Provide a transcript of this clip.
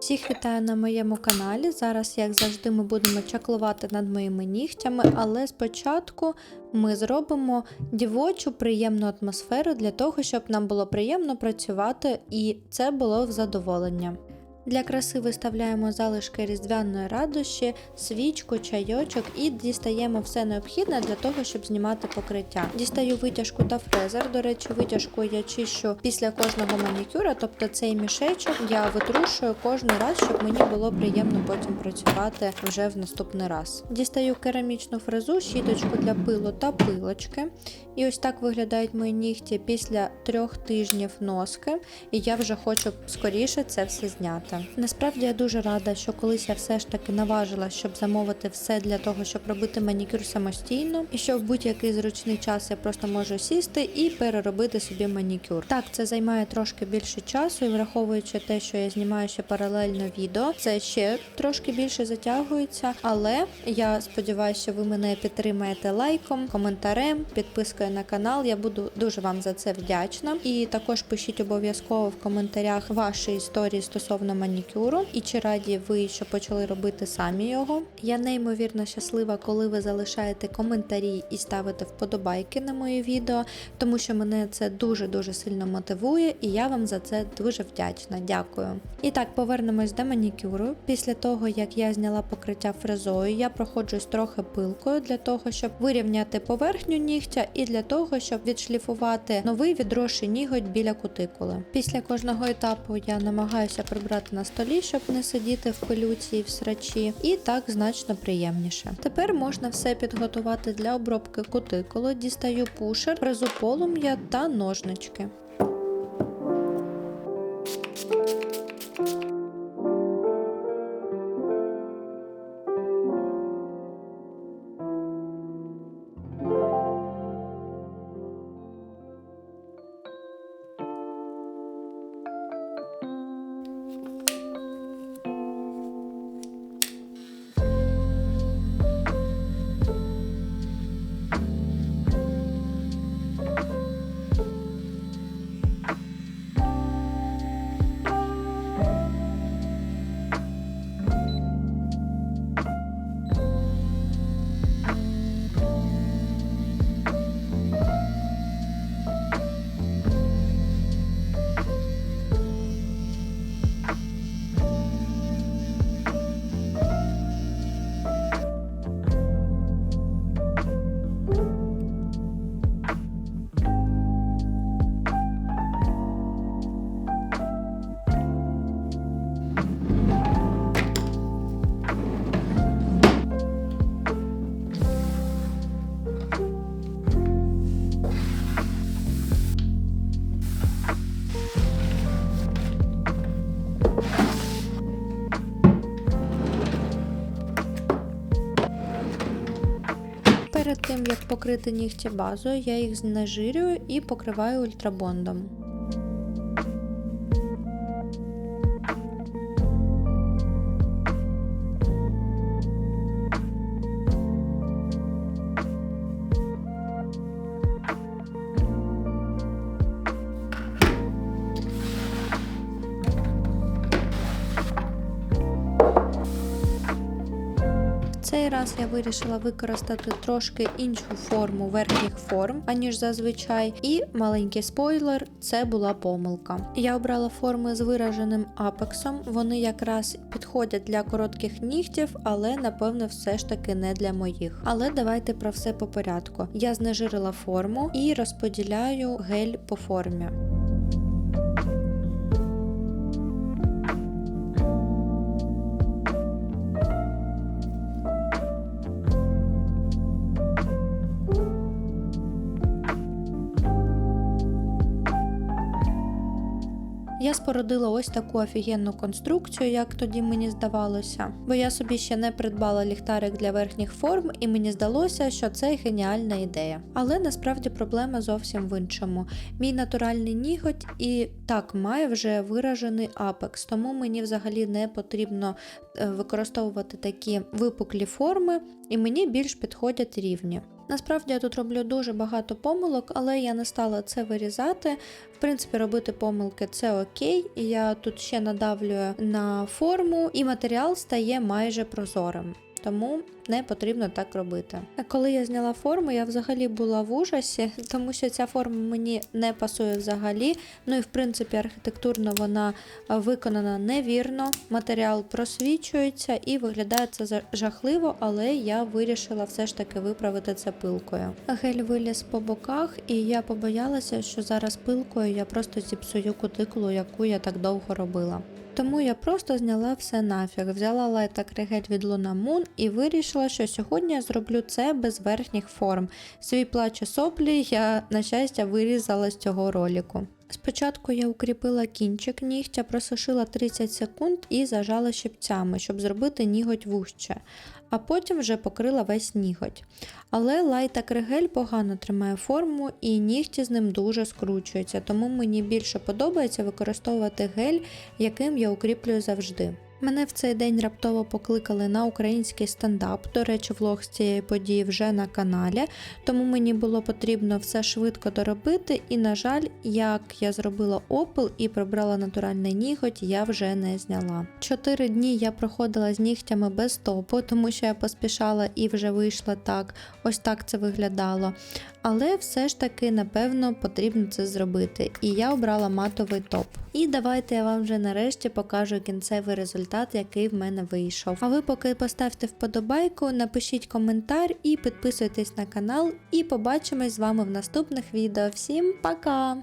Всіх вітаю на моєму каналі. Зараз, як завжди, ми будемо чаклувати над моїми нігтями, але спочатку ми зробимо дівочу приємну атмосферу для того, щоб нам було приємно працювати і це було в задоволення. Для краси виставляємо залишки різдвяної радощі, свічку, чайочок і дістаємо все необхідне для того, щоб знімати покриття. Дістаю витяжку та фрезер. До речі, витяжку я чищу після кожного манікюра, тобто цей мішечок я витрушую кожен раз, щоб мені було приємно потім працювати вже в наступний раз. Дістаю керамічну фрезу, щіточку для пилу та пилочки. І ось так виглядають мої нігті після трьох тижнів носки, і я вже хочу скоріше це все зняти. Насправді я дуже рада, що колись я все ж таки наважила, щоб замовити все для того, щоб робити манікюр самостійно, і що в будь-який зручний час я просто можу сісти і переробити собі манікюр. Так, це займає трошки більше часу, і враховуючи те, що я знімаю ще паралельно відео, це ще трошки більше затягується. Але я сподіваюся, що ви мене підтримаєте лайком, коментарем, підпискою на канал. Я буду дуже вам за це вдячна. І також пишіть обов'язково в коментарях ваші історії стосовно манікюру і чи раді ви, що почали робити самі його. Я неймовірно щаслива, коли ви залишаєте коментарі і ставите вподобайки на мої відео, тому що мене це дуже дуже сильно мотивує, і я вам за це дуже вдячна. Дякую. І так, повернемось до манікюру. Після того, як я зняла покриття фрезою, я проходжусь трохи пилкою для того, щоб вирівняти поверхню нігтя і для того, щоб відшліфувати новий відросший ніготь біля кутикули. Після кожного етапу я намагаюся прибрати на столі, щоб не сидіти в пилюці і в срачі, і так значно приємніше. Тепер можна все підготувати для обробки кутикули. Дістаю пушер, фрезу полум'я та ножнички. Перед тим як покрити нігті базою, я їх знежирюю і покриваю ультрабондом. Цей раз я вирішила використати трошки іншу форму верхніх форм, аніж зазвичай. І маленький спойлер це була помилка. Я обрала форми з вираженим апексом. Вони якраз підходять для коротких нігтів, але напевно все ж таки не для моїх. Але давайте про все по порядку. Я знежирила форму і розподіляю гель по формі. Я спорудила ось таку офігенну конструкцію, як тоді мені здавалося, бо я собі ще не придбала ліхтарик для верхніх форм, і мені здалося, що це геніальна ідея. Але насправді проблема зовсім в іншому. Мій натуральний ніготь і так має вже виражений апекс, тому мені взагалі не потрібно е, використовувати такі випуклі форми, і мені більш підходять рівні. Насправді я тут роблю дуже багато помилок, але я не стала це вирізати. В принципі, робити помилки це окей. Я тут ще надавлюю на форму, і матеріал стає майже прозорим. Тому не потрібно так робити. Коли я зняла форму, я взагалі була в ужасі, тому що ця форма мені не пасує взагалі. Ну і в принципі архітектурно вона виконана невірно, матеріал просвічується і виглядає це жахливо, але я вирішила все ж таки виправити це пилкою. Гель виліз по боках, і я побоялася, що зараз пилкою я просто зіпсую кутикулу, яку я так довго робила. Тому я просто зняла все нафіг, взяла лайта кригель від Luna Moon і вирішила, що сьогодні я зроблю це без верхніх форм. Свій плач соплі я, на щастя, вирізала з цього роліку. Спочатку я укріпила кінчик нігтя, просушила 30 секунд і зажала щипцями, щоб зробити ніготь вужче, а потім вже покрила весь ніготь. Але лайта кригель погано тримає форму і нігті з ним дуже скручуються, тому мені більше подобається використовувати гель, яким я укріплюю завжди. Мене в цей день раптово покликали на український стендап. До речі, влог з цієї події вже на каналі, тому мені було потрібно все швидко доробити. І, на жаль, як я зробила опил і прибрала натуральний ніготь, я вже не зняла. Чотири дні я проходила з нігтями без топу, тому що я поспішала і вже вийшла так. Ось так це виглядало. Але все ж таки, напевно, потрібно це зробити. І я обрала матовий топ. І давайте я вам вже нарешті покажу кінцевий результат, який в мене вийшов. А ви поки поставте вподобайку, напишіть коментар і підписуйтесь на канал. І побачимось з вами в наступних відео. Всім пока!